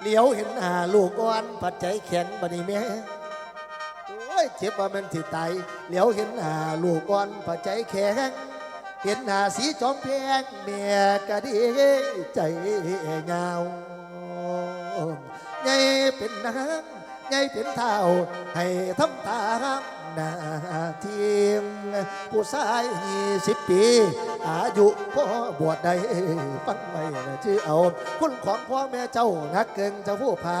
เหลียวเห็นหาลูกอ่อนผัดใจแข็งบัดนี้แม่โอ้ยเจ็บว่ามันสิตายเหลียวเห็นหาลูกอ่อนผัดใจแข็งเห็นหาสีจอมแพงแม่ก็ดีใจเงาใหญ่เป็นนางใหญ่เป็นเท่าให้ทำตามหน้าทีม ผู้ชายยี่สิบปี อายุพ่อบวชได้ฟังไว้นะชื่อเอา คุณของพ่อแม่เจ้านักเกิงเจ้าผู้ผา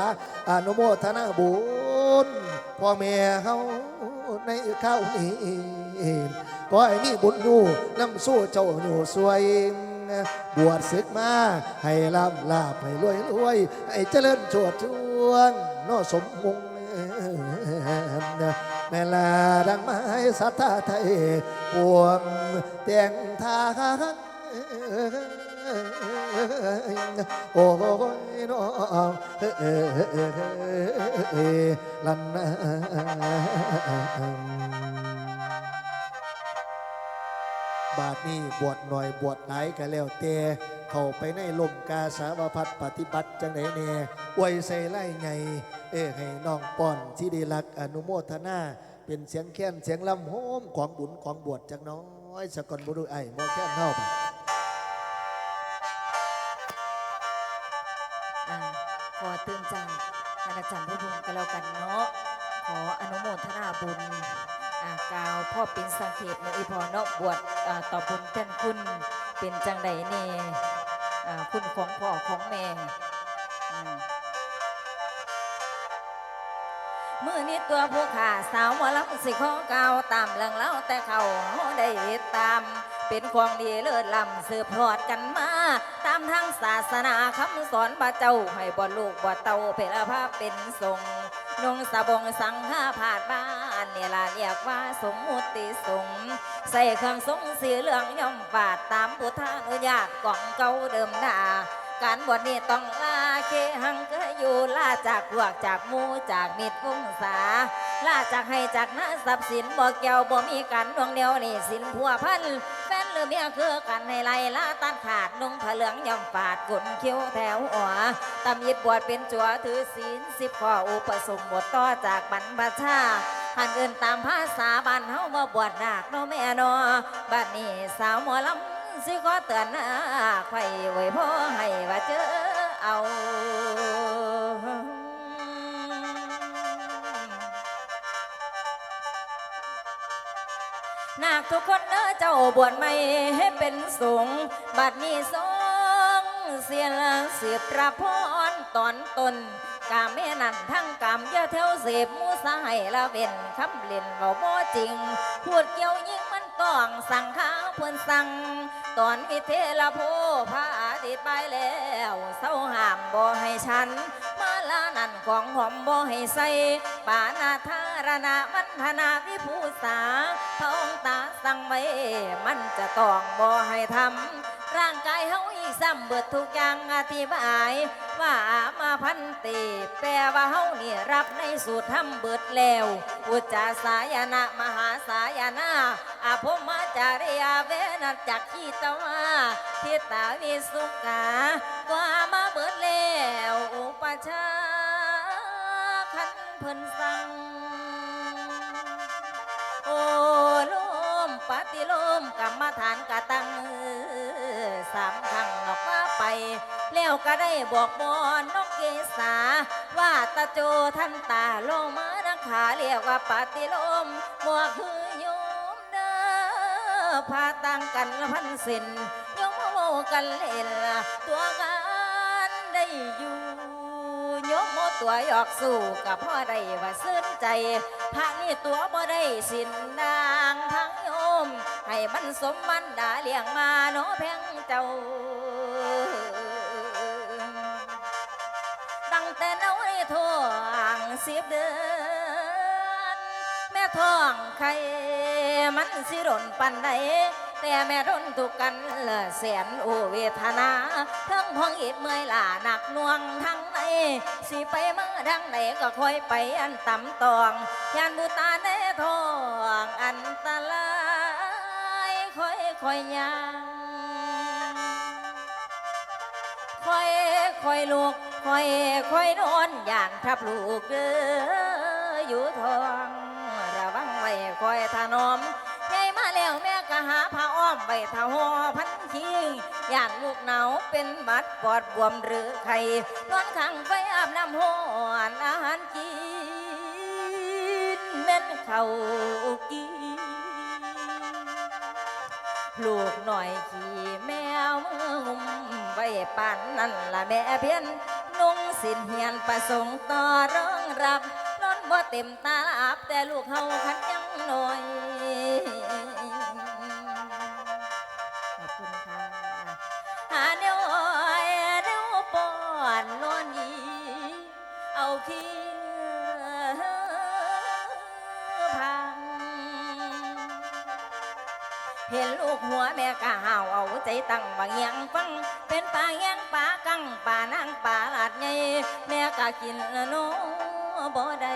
อนุโมทนาบุญพ่อแม่เขาในข้าวนี้ก็ให้มีบุญอยู่นำสู้เจ้าอยู่สวยบวชศึกมา ให้ลาบลาบให้รวยรวยให้เจริญโชดช่วงนอสมมง แม่ลาดังไม้สัทธาไทยปวงเตียงทางโอ้ยน้องลันนบาทนี้บวชหน่อยบวชหลายก็แล้วแต่ เข้าไปในลมกาสาวพัดปฏิบัติจังไหนแน่อวยใส่ไล่ไงเอ้ให้น้องป้อนที่ดีรักอนุโมทนาเป็นเสียงแค้นเสียงลำโฮมของบุญของบวชจักน้อยสกอนบุรุษไอ้โมแค้นเท่าไปขอเตือนจท่านอาจารย์พิบูลก็แล้วกันเนาะขออนุโมทนาบุญกล่าวพ่อเป็นสังเขตมืออีพอเนาะบวชต่อบุญแทนคุณเป็นจังใดเน่อ่ คุณของพ่อของแม่มือนี้ตัวผู้ขาสาวหมอลำสิขอเก่าตามเรื่องเล่าแต่เขาได้ตาม เป็นของดีเลิศล้ำสืบทอดกันมา ตามทางศาสนาคำสอนพระเจ้า ให้บ่ลูกบ่เต่าเพลภาพเป็นทรงนงสบงสังฆาผาดบ้า นเนี่ล่ะเรียกว่าสมมุติสงใส่เครื่องทรงสีเหลืองย่อมฝาดตามพุทธานุญาตของเก่าเดิมดาการบวชนี้ต้องลาเคหังก็อยู่ลาจากพวกจากมูจากมิตรวงศาลาจากให้จากนาทรัพย์สินบ่เกี่ยวบ่มีกันดวงเดียวนี่สินพัวพันแฟนหรือเมียคือกันให้ไล่ลาตัดขาดนุ่งผ้าเหลืองย่อมฝาดกุนเขียวแถวหัวตำยิดบวชเป็นจัวถือศีลสิบข้ออุปสมบทต่อจากบรรพชา หันอื่นตามภาษาบ้านเฮามาบวชนาคเนาะแม่เนาะบัดนี้สาวหมอลำสิขอเตือนนะไข่ไว้พ่อให้ว่าเจอเอานาคทุกคนเด้อเจ้าบวชไม่ให้เป็นสงฆ์บัดนี้สงเสียเสียพระพรตอนตน กามแม่นั่นทั้งกามอย่าเท่าเสพมูสาให้ละเว้นคำเล่นเบาบ่จริง พูดเกี่ยวยิ่งมันต้องสั่งข้าวเพื่อนสั่ง ตอนวิเทละโพพระอาทิตย์ไปแล้วเศร้าห้ามบ่ให้ฉัน มาลานั่นของหอมบ่ให้ใส่ปานาธารณะมันธนาวิภูษาพระองค์ตาสั่งไว้มันจะต้องบ่ให้ทำร่างกายเฮาอีซ้ำเบิดทุกอย่างอธิบาย ว่ามาพันตีแปลว่าเฮานี่รับในสูตรทำเบิดแล้วอุจจาสายนะมหาสายนะอาภมมาจาริยาเวนัจักขีตวาทิตาวิสุกาว่ามาเบิดแล้วอุปชาขันเพิ่นสั่งโอ้ลมปฏิโลมกรรมฐานกะตัง แล้วก็ได้บอกบอนนกเกษาว่าตาโจท่านตาโลมานักขาเรียกว่าปฏิลมบวกคือโยมเด้อพาต่างกันละพันสินโยมโมกันเล่นละตัวกันได้อยู่โยมโมตัวหยอกสู้กับพ่อได้ว่าซื่นใจพระนี่ตัวบ่ได้สินนางทั้งโยม ให้มันสมมันดาเลี้ยงมาเนาะแพงเจ้า ท้องสิบเดือนแม่ท้องไข่มันสิรนปันใดแต่แม่รนทุกกันละแสนโอเวทนาทั้งพ้องอิดเมื่อยล้าหนักน่วงทั้งในสิไปเมาทางไหนก็ค่อยไปอันต่ำตองยานบุตาในท้องอันตรายค่อยค่อยย่างค่อยค่อยลูก คอยคอยนอนอย่างทับลูกเด้ออยู่ทองระวังไว้คอยถนอมใหญ่มาแล้วแม่ก็หาผ้าอ้อมไว้ถ้าห่อพันชิงย่านลูกหนาวเป็นบัดปอดบวมหรือไข้นอนขังไฟอาบน้ำห้อนอาหารกินเม็นเขากินลูกหน่อยขี่แมวมืองุมไว้ปานนั่นละแม่เพี้ยน นุ่งสินเฮียนประสงค์ต่อร้องรับนอนบ่เต็มตาลับแต่ลูกเฮาคันยังหน่อยขอบคุณค่ะหาแนวอ้อยแนวปอนนอนนีเอาขี้ กหัวแม่กะหาวเอาใจตั้งบางยังฟัง เป็นป่าแยงป่ากังป่านางป่าลาดใหญ่แม่กะกินละโนบ่ได้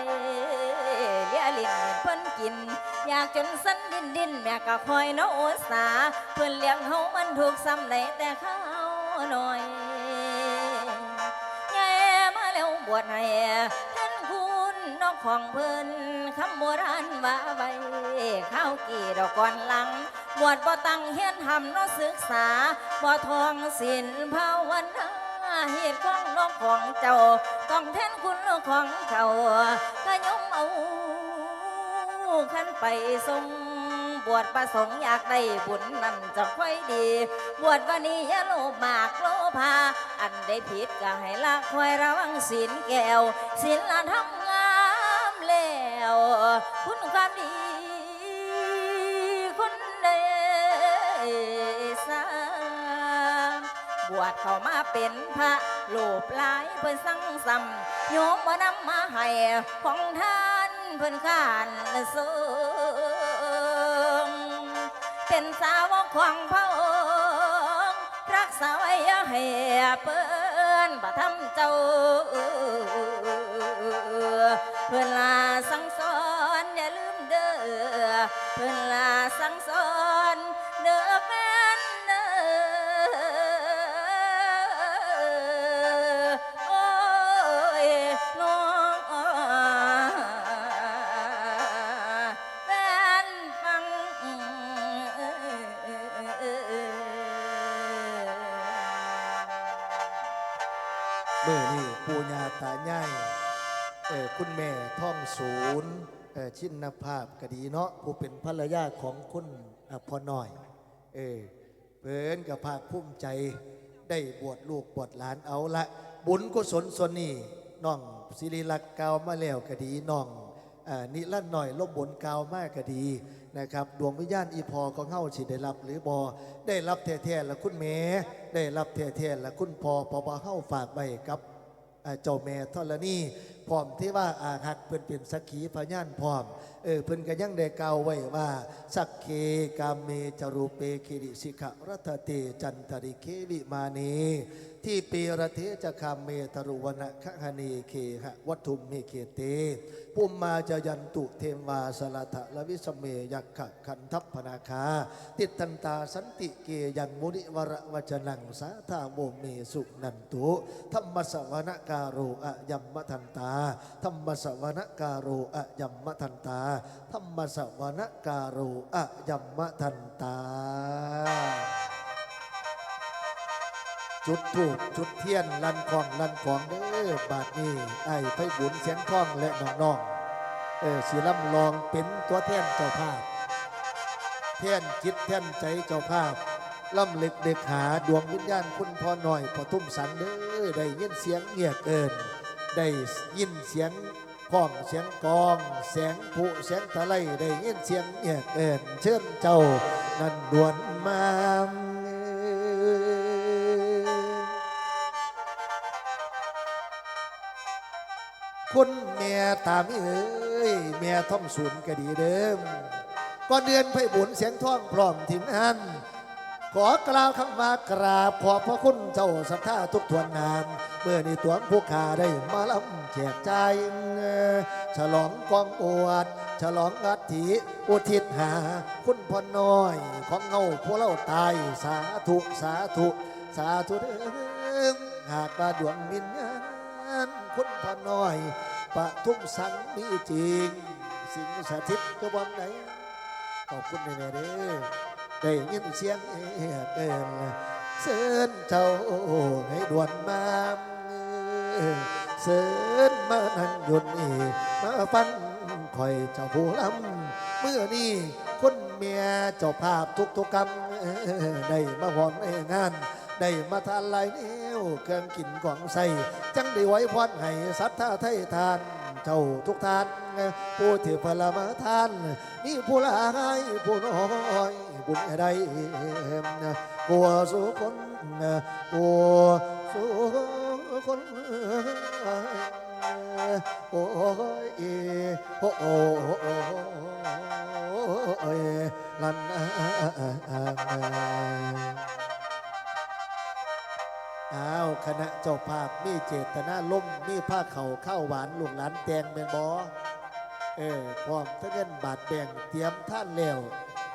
เลี้ยลิ้นเพิ่นกิน อยากจนสั้นดินดินแม่กะคอยเนาะโอสาเพิ่นเลี้ยงเฮามันถูกซ้ำได้แต่ข้าวหน่อยแย่มาแล้วบวชให้ท่านคุณนอกของเพิ่นคำโบราณว่าไว้ข้าวกี่ดอกก่อนหลัง บวชบ่ตั้งเฮียนทำนาะศึกษาบ่ทองศีลภาวนาเหตุของน้องของเจ้า ต้องแทนคุณของเขาก็ยมเอาขันไปทรงบวชประสงค์อยากได้บุญนั่นจะค่อยดี บวชวันนี้ยโลมากโลภาอันได้ผิดก็ให้ละคอยระวังศีลแก้วศีลละทำงามแล้วคุณความดี บวชเข้ามาเป็นพระโลภหลายเพิ่นสั่งซ้ำโยมมานำมาให้ของท่านเพิ่นข้านสูงเป็นสาวกของพระองค์รักษาไว้อย่าให้เปิ้นบ่ทำเจ้าเพื่อนลาสั่งสอนอย่าลืมเด้อเพื่อนลาสั่งสอนเด้อแฟนเด้อ ปูญาตาใหญ่เออคุณแม่ท่องศูนย์เออชินภาพก็ดีเนาะผู้เป็นภรรยาของคุณอพ่อน้อย เออเพิ่นกับภาคภูมิใจได้บวชลูกบวชหลานเอาละ บุญกุศลส่วนนี้น้องศิริลักษ์กาวมาแล้วก็ดีน้องอนิรันต์หน่อยลบบนกาวมากก็ดีนะครับดวงวิญญาณอีพอของเฮาสิได้รับหรือบอได้รับแท้ๆแล้วคุณแม่ได้รับแท้ๆแล้วคุณพ่อพอบ่เฮาฝากไว้กับ เจ้าแม่ธรณีพร้อมที่ว่าอาหักเพิ่นเป็นสักขีพยานพร้อมเออเพิ่นก็ยังได้กล่าวไว้ว่า สักเคกามเมจรูเปคิริสิกะรัตเตจันตริเควิมานี ที่ปีระเทจะคามเมตรุวนะคหนีเคหะวัตุมเมเคเตปุมมาจะยันตุเทมวาสลัทะละวิสเมยักขะขันทัพพนาคา ติดตันตาสันติเกยังมุนิวรวจนังสาธาโมเมสุนันตุธรรมสวนการโรอะยัมมะทันตาธรรมสวนการโรอะยัมมะทันตาธรรมสวนการโรอะยัมมะทันตา จุดถูกจุดเทียนลันของลันของเด้อบาดนี้ไอ้ไฟบุญเสียงทองและน้องๆเออสีลำลองเป็นตัวแทนเจ้าภาพแท่นจิตแท่นใจเจ้าภาพล่ำเล็กเด็กหาดวงวิญญาณคุณพ่อหน่อยพอทุ่มสันเด้อได้ยินเสียงเงียบเกินได้ยินเสียงพ้องเสียงกองเสียงผู้เสียงตะไลได้ยินเสียงเงียบเกินเชิญเจ้า นั่นด่วนมา คุณแม่ตามเอ้ยแม่ท่องศูนย์ก็ดีเดิมก่อนเดือนไพบุญเสียงท่องพร้อมถิ่นอันขอกล่าวคำว่ากราบขอบพระคุณเจ้าศรัทธาทุกทวนงามเมื่อนี้ตัวผู้ขาได้มาลำแจกใจฉลองกองอวด ฉลองอัฐิอุทิศหา คุณพ่อน้อย ของเงาพวกเราตาย สาธุ สาธุ สาธุเด้อหากว่าดวงวิญญา คุณพ่อน้อยปะทุ่มสังมีจริง สิ่งสถิตก็บอนไหนขอบคุณแม่เด้อได้ยินเสียงเอเอินเสิญเจ้าให้ด่วนมาเสิญมานั่งยนต์นี่มาฟังคอยเจ้าผู้ลำเมื่อนี้คุณเมียเจ้าภาพทุกทุกๆกรรมได้มาพรในงาน ได้มาทานหลายแนว เครื่องกินของใส่จังได้ไว้พรให้ศรัทธาไทยทานเจ้าทุกทานผู้ที่พลมาทานมีผู้ลายผู้น้อยบุญใดกัวสุคนกัวสุคนโอ้ยโอ้โอ้ยลัน อ้าวคณะเจ้าภาพมีเจตนาล่มมีผ้าเขาข้าวหวานลูกหลานแตงเป็นบอเออพร้อมทั้งเงินบาทแบ่งเตรียมท่านแล้ว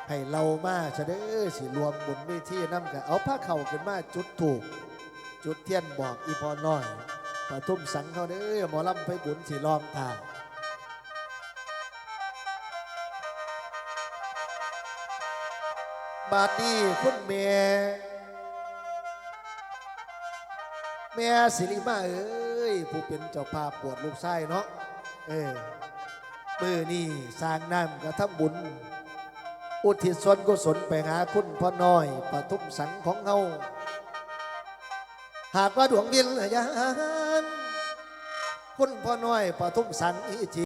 ให้เรามาเสด็จสิรวมบุญวิธีน้ำกันเอาผ้าเข่าขึ้นมาจุดถูก จุดเทียนบอกอีพอน้อยปะทุ่มสังเขาเด้อหมอลำไปบุญสิลองทางบาดนี้คุณเมีย แม่สิริมาเอ้ยผู้เป็นเจ้าภาพปวดลูกไส้เนาะเออมือนี่สร้างน้ำกระทำบุญ อุทิศส่วนกุศลไปหาคุณพ่อน้อยปทุมสังของเฮาหากว่าดวงวิญญาณคุณพ่อน้อยปทุมสังอีจี